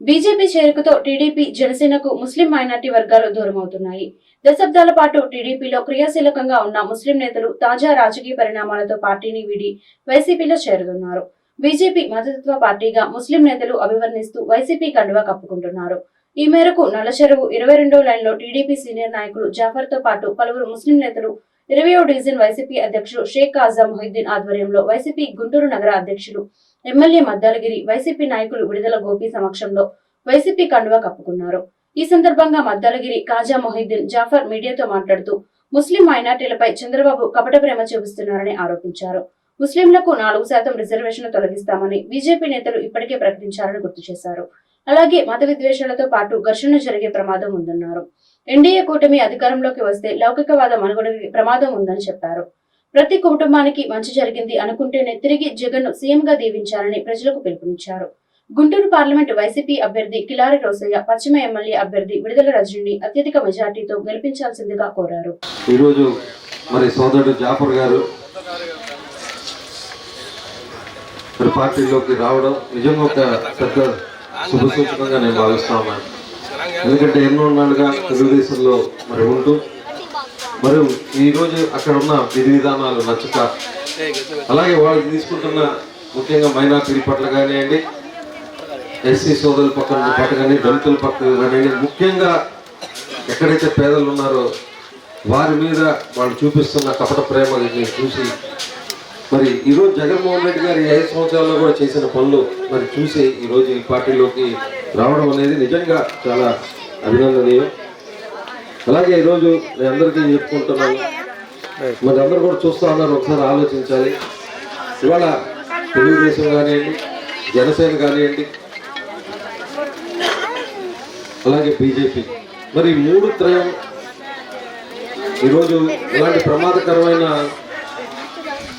BJP చేరికతో TDP జనసేనకు ముస్లిం minority వర్గాలు దూరమవుతున్నాయి. దశాబ్దాల పాటు టీడీపీలో క్రియాశీలకంగా ఉన్న ముస్లిం నేతలు తాజా రాజకీయ పరిణామాలతో పార్టీని వీడి వైసీపీలో చేరుతున్నారు బీజేపీ మతతత్వ పార్టీగా ముస్లిం నేతలు అభివర్ణిస్తూ వైసీపీ కండువా కప్పుకుంటున్నారు. ఈ మేరకు నల్లచెరువు ఇరవై రెండో లైన్లో టీడీపీ సీనియర్ నాయకులు జాఫర్తో పాటు పలువురు ముస్లిం నేతలు ఇరవయో డివిజన్ వైసీపీ అధ్యక్షుడు షేక్ ఆజం మొహిద్దీన్ ఆధ్వర్యంలో వైసీపీ గుంటూరు నగర అధ్యక్షులు ఎమ్మెల్యే మద్దాలగిరి వైసీపీ నాయకులు విడుదల గోపి సమక్షంలో వైసీపీ కండువా కప్పుకున్నారు. ఈ సందర్భంగా మద్దాలగిరి కాజా మొహిద్దీన్ జాఫర్ మీడియాతో మాట్లాడుతూ ముస్లిం మైనార్టీలపై చంద్రబాబు కపట ప్రేమ చూపిస్తున్నారని ఆరోపించారు. ముస్లింలకు నాలుగు శాతం రిజర్వేషన్లు తొలగిస్తామని బీజేపీ నేతలు ఇప్పటికే ప్రకటించారని గుర్తు చేశారు. అలాగే మత విద్వేషాలతో పాటు ఘర్షణ జరిగే ప్రమాదం ఉందన్నారు. ఎన్డీఏ కూటమి అధికారంలోకి వస్తే లౌకికవాద మనుగడకి ప్రమాదం ఉందని చెప్పారు. ప్రతి కుటుంబానికి మంచి జరిగింది అనుకుంటేనే తిరిగి జగన్ను సీఎంగా దీవించాలని ప్రజలకు పిలుపునిచ్చారు. గుంటూరు పార్లమెంటు వైసీపీ అభ్యర్థి కిలారి రోసయ్య పశ్చిమ ఎమ్మెల్యే అభ్యర్థి విడుదల రజని అత్యధిక మెజార్టీతో గెలిపించాల్సిందిగా కోరారు. ఈరోజు మరి సోదరుడు జాఫర్ గారు మరి పార్టీలోకి రావడం నిజంగా ఒక పెద్ద శుభ సూచకంగా నేను భావిస్తా ఉన్నాను. ఎందుకంటే ఎన్నో నాలుగా తెలుగుదేశంలో మరి ఉంటూ మరి ఈరోజు అక్కడ ఉన్న విధి విధానాలు నచ్చక అలాగే వాళ్ళు తీసుకుంటున్న ముఖ్యంగా మైనార్టీల పట్ల కానివ్వండి ఎస్సీ సోదరుల పక్కన పట్ల కానీ దళితుల పక్కన కానివ్వండి ముఖ్యంగా ఎక్కడైతే పేదలు ఉన్నారో వారి మీద వాళ్ళు చూపిస్తున్న కపట ప్రేమని చూసి మరి ఈరోజు జగన్మోహన్ రెడ్డి గారు ఐదు సంవత్సరాల్లో కూడా చేసిన పనులు మరి చూసి ఈరోజు ఈ పార్టీలోకి రావడం అనేది నిజంగా చాలా అభినందనీయం. అలాగే ఈరోజు నేను అందరికీ చెప్పుకుంటున్నాను. మరి అందరూ కూడా చూస్తూ ఉన్నారు ఒకసారి ఆలోచించాలి. ఇవాళ తెలుగుదేశం కానివ్వండి జనసేన కానివ్వండి అలాగే బీజేపీ. మరి మూడు త్రయం ఈరోజు ఇలాంటి ప్రమాదకరమైన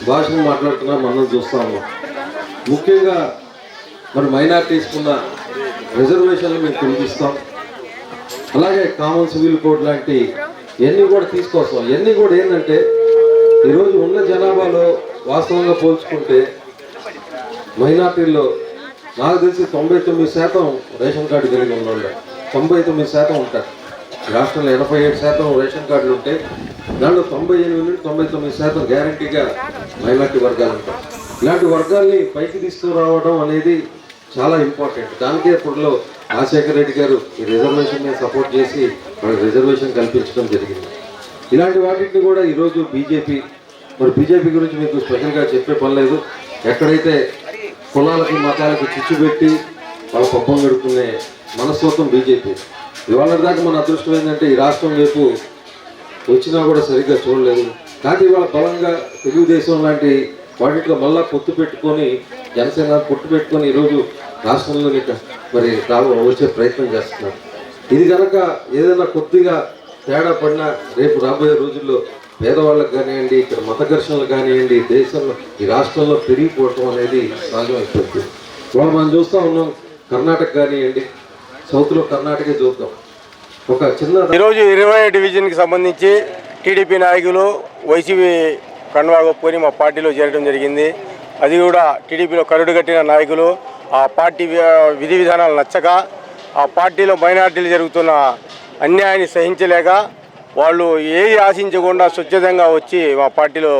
భాషను మాట్లాడుతున్నా మనం చూస్తా ఉన్నాం. ముఖ్యంగా మరి మైనార్టీస్కున్న రిజర్వేషన్లు మేము తెలిపిస్తాం అలాగే కామన్ సివిల్ కోడ్ లాంటి ఇవన్నీ కూడా తీసుకొస్తాం ఇవన్నీ కూడా ఏంటంటే ఈరోజు ఉన్న జనాభాలో వాస్తవంగా పోల్చుకుంటే మైనార్టీల్లో నాకు తెలిసి తొంభై తొమ్మిది శాతం రేషన్ కార్డు కలిగి ఉన్నోళ్ళు. తొంభై తొమ్మిది శాతం ఉంటారు. రాష్ట్రంలో ఎనభై ఏడు శాతం రేషన్ కార్డులు ఉంటే దాంట్లో తొంభై ఎనిమిది నుండి తొంభై తొమ్మిది శాతం గ్యారంటీగా మైనార్టీ వర్గాలు ఉంటాయి ఇలాంటి వర్గాల్ని పైకి తీసుకురావడం అనేది చాలా ఇంపార్టెంట్ దానికే ఇప్పట్లో రాజశేఖర రెడ్డి గారు ఈ రిజర్వేషన్ సపోర్ట్ చేసి మనకు రిజర్వేషన్ కల్పించడం జరిగింది. ఇలాంటి వాటిని కూడా ఈరోజు బీజేపీ మరి బీజేపీ గురించి మీకు స్పెషల్గా చెప్పే పని లేదు. ఎక్కడైతే కులాలకి మతాలకి చిచ్చు పెట్టి వాళ్ళ పబ్బం గడుపుకునే మనస్తత్వం బీజేపీ. ఇవాళ దాకా మన అదృష్టం ఏంటంటే ఈ రాష్ట్రం వైపు వచ్చినా కూడా సరిగ్గా చూడలేదు. కానీ ఇవాళ బలంగా తెలుగుదేశం లాంటి వాటిలో మళ్ళా పొత్తు పెట్టుకొని జనసేన పొత్తు పెట్టుకొని ఈరోజు రాష్ట్రంలో మరి రావ వచ్చే ప్రయత్నం చేస్తున్నారు. ఇది కనుక ఏదైనా కొద్దిగా తేడా పడినా రేపు రాబోయే రోజుల్లో పేదవాళ్ళకి కానివ్వండి ఇక్కడ మత ఘర్షణలు కానివ్వండి దేశంలో ఈ రాష్ట్రంలో పెరిగిపోవటం అనేది సహజమైపోతుంది ఇవాళ మనం చూస్తూ ఉన్నాం కర్ణాటక కానివ్వండి సౌత్లో కర్ణాటకే చూద్దాం. ఒక చిన్న ఈరోజు ఇరవై డివిజన్కి సంబంధించి టీడీపీ నాయకులు వైసీపీ కండువా కప్పుకొని మా పార్టీలో చేరడం జరిగింది. అది కూడా టీడీపీలో కరుడు కట్టిన నాయకులు. ఆ పార్టీ విధి విధానాలు నచ్చక ఆ పార్టీలో మైనార్టీలు జరుగుతున్న అన్యాయాన్ని సహించలేక వాళ్ళు ఏది ఆశించకుండా స్వచ్ఛందంగా వచ్చి మా పార్టీలో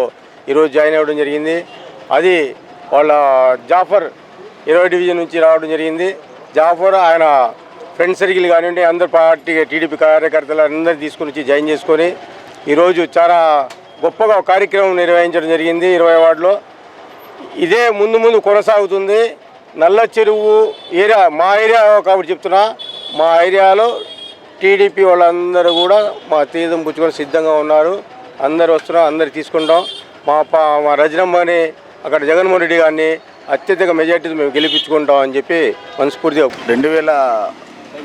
ఈరోజు జాయిన్ అవ్వడం జరిగింది. అది వాళ్ళ జాఫర్ ఇరవై డివిజన్ నుంచి రావడం జరిగింది. జాఫర్ ఆయన ఫ్రెండ్ సర్కిల్ కానివ్వండి అందరు పార్టీ టీడీపీ కార్యకర్తలు అందరినీ తీసుకుని వచ్చి జాయిన్ చేసుకొని ఈరోజు చాలా గొప్పగా కార్యక్రమం నిర్వహించడం జరిగింది ఇరవై వార్డులో. ఇదే ముందు ముందు కొనసాగుతుంది. నల్ల చెరువు ఏరియా మా ఏరియా కాబట్టి చెప్తున్నా మా ఏరియాలో టీడీపీ వాళ్ళందరూ కూడా మా తీర్థం పుచ్చుకొని సిద్ధంగా ఉన్నారు. అందరు వస్తున్నాం అందరు తీసుకుంటాం. మా పా మా రజనమ్మని అక్కడ జగన్మోహన్ రెడ్డి గారిని అత్యధిక మెజార్టీతో మేము గెలిపించుకుంటాం అని చెప్పి మనస్ఫూర్తిగా రెండు వేల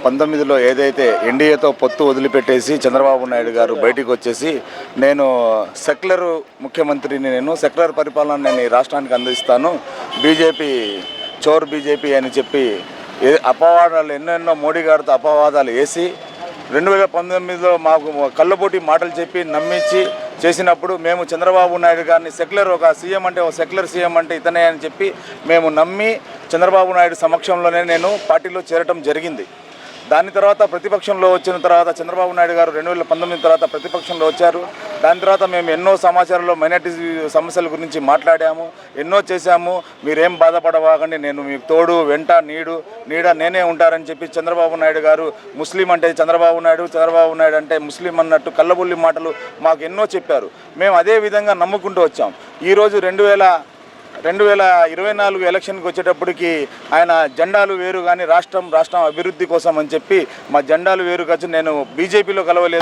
పంతొమ్మిదిలో ఏదైతే ఎన్డీఏతో పొత్తు వదిలిపెట్టేసి చంద్రబాబు నాయుడు గారు బయటికి వచ్చేసి నేను సెక్యులర్ ముఖ్యమంత్రిని నేను సెక్యులర్ పరిపాలన నేను ఈ రాష్ట్రానికి అందిస్తాను. బీజేపీ చోర్ బీజేపీ అని చెప్పి అపవాదాలు ఎన్నెన్నో మోడీ గారితో అపవాదాలు వేసి రెండు వేల పంతొమ్మిదిలో మాకు కళ్ళబోటి మాటలు చెప్పి నమ్మించి చేసినప్పుడు మేము చంద్రబాబు నాయుడు గారిని సెక్యులర్ ఒక సీఎం అంటే ఒక సెక్యులర్ సీఎం అంటే ఇతనే అని చెప్పి మేము నమ్మి చంద్రబాబు నాయుడు సమక్షంలోనే నేను పార్టీలో చేరటం జరిగింది. దాని తర్వాత ప్రతిపక్షంలో వచ్చిన తర్వాత చంద్రబాబు నాయుడు గారు రెండు వేల పంతొమ్మిది తర్వాత ప్రతిపక్షంలో వచ్చారు. దాని తర్వాత మేము ఎన్నో సమాచారంలో మైనార్టీ సమస్యల గురించి మాట్లాడాము ఎన్నో చేశాము. మీరేం బాధపడవాకండి నేను మీకు తోడు వెంట నీడు నీడ నేనే ఉంటారని చెప్పి చంద్రబాబు నాయుడు గారు ముస్లిం అంటే చంద్రబాబు నాయుడు చంద్రబాబు నాయుడు అంటే ముస్లిం అన్నట్టు కళ్ళబుల్లి మాటలు మాకు ఎన్నో చెప్పారు. మేము అదే విధంగా నమ్ముకుంటూ వచ్చాం. ఈరోజు రెండు వేల రెండు వేల ఇరవై నాలుగు ఎలక్షన్కి వచ్చేటప్పటికి ఆయన జెండాలు వేరు కానీ రాష్ట్రం రాష్ట్రం అభివృద్ధి కోసం అని చెప్పి మా జెండాలు వేరు కాదు నేను బీజేపీలో కలవలేదు.